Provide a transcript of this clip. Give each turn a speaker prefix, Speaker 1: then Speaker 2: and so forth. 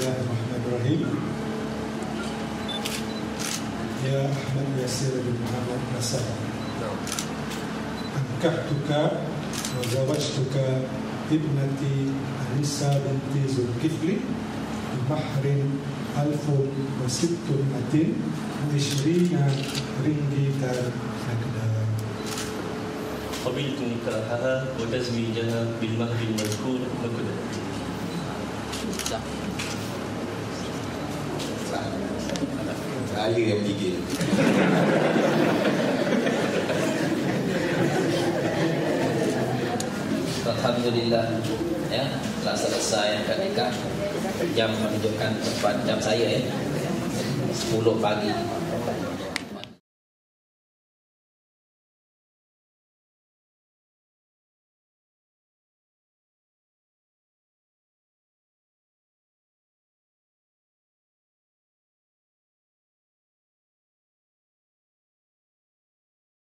Speaker 1: Ibrahim Ya Ahmad Yasir bin Muhammad Nasar Angkahtuka Wazawajtuka Ibnati Anissa binti Zulkifli Bimahrin Alfun Wasittun Atin Ishrina Ringgitan Nagda
Speaker 2: قبلت نكاحها وتزويجها بالمهر المذكور مكدا
Speaker 3: Saya yang fikir
Speaker 4: Alhamdulillah ya telah selesai akad nikah. Jam menunjukkan tempat jam saya ya. 10 pagi